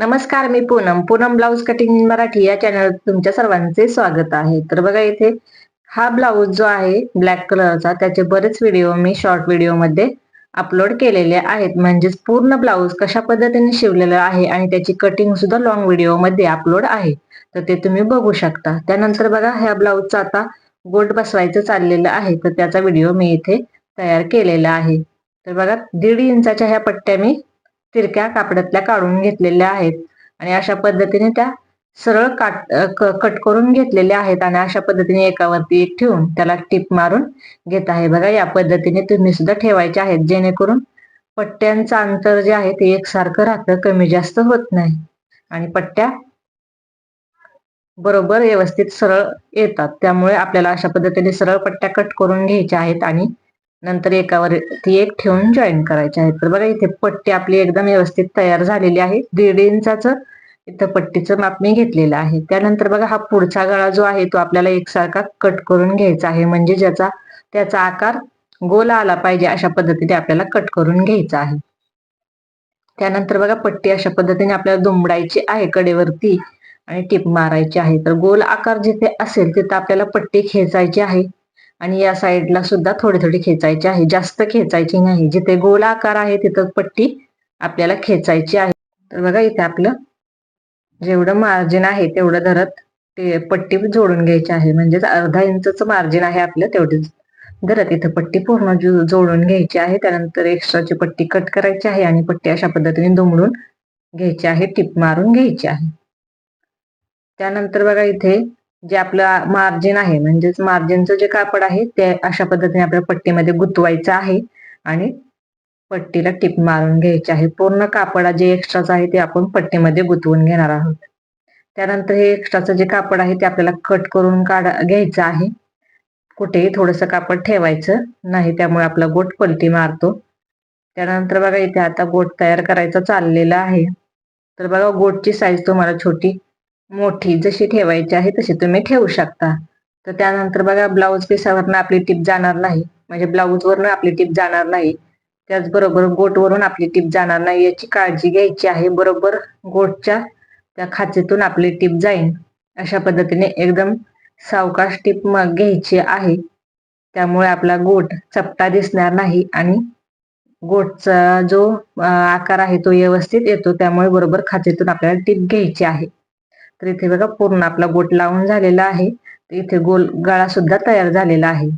नमस्कार मी Poonam. Poonam blouse cutting Marathi या चॅनल तुमच्या सर्वांचे स्वागत आहे. तर बघा इथे हा ब्लाऊज जो आहे ब्लॅक कलरचा त्याचे बरेच व्हिडिओ मी शॉर्ट व्हिडिओमध्ये अपलोड केलेले आहेत. म्हणजेच पूर्ण ब्लाऊज कशा पद्धतीने शिवलेला आहे आणि त्याची कटिंग सुद्धा लॉंग व्हिडिओमध्ये अपलोड आहे. तर ते तुम्ही बघू शकता. त्यानंतर बघा ह्या ब्लाऊजचा आता गोट बसवायचं चाललेलं आहे. तर त्याचा व्हिडिओ मी इथे तयार केलेला आहे. तर बघा दीड इंचाच्या ह्या पट्ट्या मी तिरक्या कापडातल्या काढून घेतलेल्या आहेत. आणि अशा पद्धतीने त्या सरळ काट कट करून घेतलेल्या आहेत आणि अशा पद्धतीने एकावरती एक ठेवून त्याला टिप मारून घेत आहे. बघा या पद्धतीने तुम्ही सुद्धा ठेवायचे आहेत. जेणेकरून पट्ट्यांचं अंतर जे आहे ते एकसारखं राहतं कमी जास्त होत नाही. आणि पट्ट्या बरोबर व्यवस्थित सरळ येतात. त्यामुळे आपल्याला अशा पद्धतीने सरळ पट्ट्या कट करून घ्यायच्या आहेत आणि नंतर एकावर ती एक ठेवून जॉईन करायची आहे. तर बघा इथे पट्टी आपली एकदम व्यवस्थित तयार झालेली आहे. दीड इंचाच इथं पट्टीचं माप मी घेतलेलं आहे. त्यानंतर बघा हा पुढचा गळा जो आहे तो आपल्याला एकसारखा कट करून घ्यायचा आहे. म्हणजे ज्याचा त्याचा आकार गोल आला पाहिजे अशा पद्धतीने आपल्याला कट करून घ्यायचा आहे. त्यानंतर बघा पट्टी अशा पद्धतीने आपल्याला दुमडायची आहे कडेवरती आणि टिप मारायची आहे. तर गोल आकार जिथे असेल तिथं आपल्याला पट्टी खेचायची आहे. आणि या साईडला सुद्धा थोडी थोडी खेचायची आहे. जास्त खेचायची नाही. जिथे गोल आकार आहे तिथं पट्टी आपल्याला खेचायची आहे. तर बघा इथे आपलं जेवढं मार्जिन आहे तेवढं धरत ते पट्टी जोडून घ्यायची आहे. म्हणजेच अर्धा इंचच मार्जिन आहे आपलं तेवढीच धरत इथं पट्टी पूर्ण जोडून घ्यायची आहे. त्यानंतर एक्स्ट्राची पट्टी कट करायची आहे आणि पट्टी अशा पद्धतीने दुमडून घ्यायची आहे. टिप मारून घ्यायची आहे. त्यानंतर बघा इथे जे आपलं मार्जिन आहे म्हणजेच मार्जिनचं जे कापड आहे ते अशा पद्धतीने आपल्या पट्टीमध्ये गुंतवायचं आहे आणि पट्टीला टिप मारून घ्यायची आहे. पूर्ण कापडा जे एक्स्ट्राच आहे ते आपण पट्टीमध्ये गुंतवून घेणार आहोत. त्यानंतर हे एक्स्ट्राचं जे कापड आहे ते आपल्याला कट करून काढा घ्यायचं आहे. कुठेही थोडंसं कापड ठेवायचं नाही त्यामुळे आपला गोट पलटी मारतो. त्यानंतर बघा इथे आता गोट तयार करायचा चाललेला आहे. तर बघा गोटची साईज तुम्हाला छोटी मोठी जशी ठेवायची आहे तशी तुम्ही ठेवू शकता. तर त्यानंतर बघा ब्लाऊज पिसावरनं आपली टीप जाणार नाही. म्हणजे ब्लाऊजवरनं आपली टीप जाणार नाही. त्याचबरोबर गोटवरून आपली टीप जाणार नाही. याची काळजी घ्यायची आहे. बरोबर गोटच्या त्या खाचेतून आपली टीप जाईल. अशा पद्धतीने एकदम सावकाश टीप मग घ्यायची आहे. त्यामुळे आपला गोट चपटा दिसणार नाही आणि गोटचा जो आकार आहे तो व्यवस्थित येतो. त्यामुळे बरोबर खाचेतून आपल्याला टीप घ्यायची आहे. तर इथे बघा पूर्ण आपला गोट लावून झालेला आहे. इथे गोल गळा सुद्धा तयार झालेला आहे.